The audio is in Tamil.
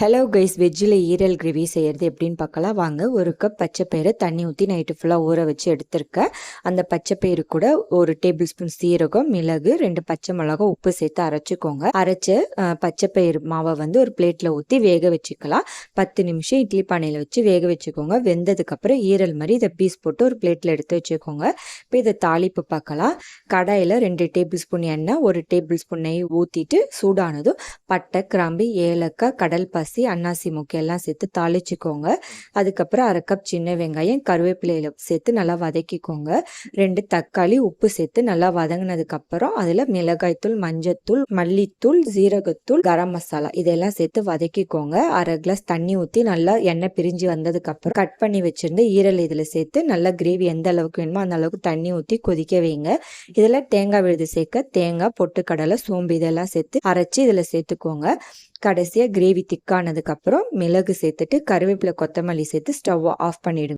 ஹலோ கைஸ் வெஜ்ஜில் ஈரல் கிரேவி செய்கிறது எப்படின்னு பார்க்கலாம். வாங்க ஒரு கப் பச்சைப்பயிறு தண்ணி ஊற்றி நைட்டு ஃபுல்லாக ஊற வச்சு எடுத்திருக்கேன் அந்த பச்சைப்பயிறு கூட ஒரு டேபிள் ஸ்பூன் சீரகம் மிளகு ரெண்டு பச்சை மிளகா உப்பு சேர்த்து அரைச்சிக்கோங்க. அரைச்ச பச்சைப்பயிறு மாவை வந்து ஒரு பிளேட்டில் ஊற்றி வேக வச்சுக்கலாம். பத்து நிமிஷம் இட்லி பானையில் வச்சு வேக வச்சுக்கோங்க. வெந்ததுக்கப்புறம் ஈரல் மாதிரி இதை பீஸ் போட்டு ஒரு பிளேட்டில் எடுத்து வச்சுக்கோங்க. இப்போ இதை தாளிப்பு பார்க்கலாம். கடாயில் ரெண்டு டேபிள் ஸ்பூன் எண்ணெய் ஒரு டேபிள் ஸ்பூன் நெய் ஊற்றிட்டு சூடானதும் பட்டை கிராம்பு ஏலக்காய் கடல் பாசி அன்னாசி முக்கை சேர்த்து தாளிச்சுக்கோங்க. அதுக்கப்புறம் அரை கப் சின்ன வெங்காயம் கருவேப்பிலையில சேர்த்து நல்லா வதக்கிக்கோங்க. ரெண்டு தக்காளி உப்பு சேர்த்து நல்லா வதங்கினதுக்கப்புறம் அதில் மிளகாய்த்தூள் மஞ்சத்தூள் மல்லித்தூள் ஜீரகத்தூள் கரம் மசாலா இதெல்லாம் சேர்த்து வதக்கிக்கோங்க. அரை கிளாஸ் தண்ணி ஊற்றி நல்லா எண்ணெய் பிரிஞ்சு வந்ததுக்கப்புறம் கட் பண்ணி வச்சுருந்து ஈரல் இதில் சேர்த்து நல்லா கிரேவி எந்த அளவுக்கு வேணுமோ அந்த அளவுக்கு தண்ணி ஊற்றி கொதிக்க வைங்க. இதில் தேங்காய் விழுது சேர்க்க தேங்காய் பொட்டுக்கடலை சோம்பு இதெல்லாம் சேர்த்து அரைச்சி இதில் சேர்த்துக்கோங்க. கடைசியாக கிரேவி திக்கானதுக்கப்புறம் மிளகு சேர்த்துட்டு கருவேப்பிலை கொத்தமல்லி சேர்த்து ஸ்டவ் ஆஃப் பண்ணிவிடுங்க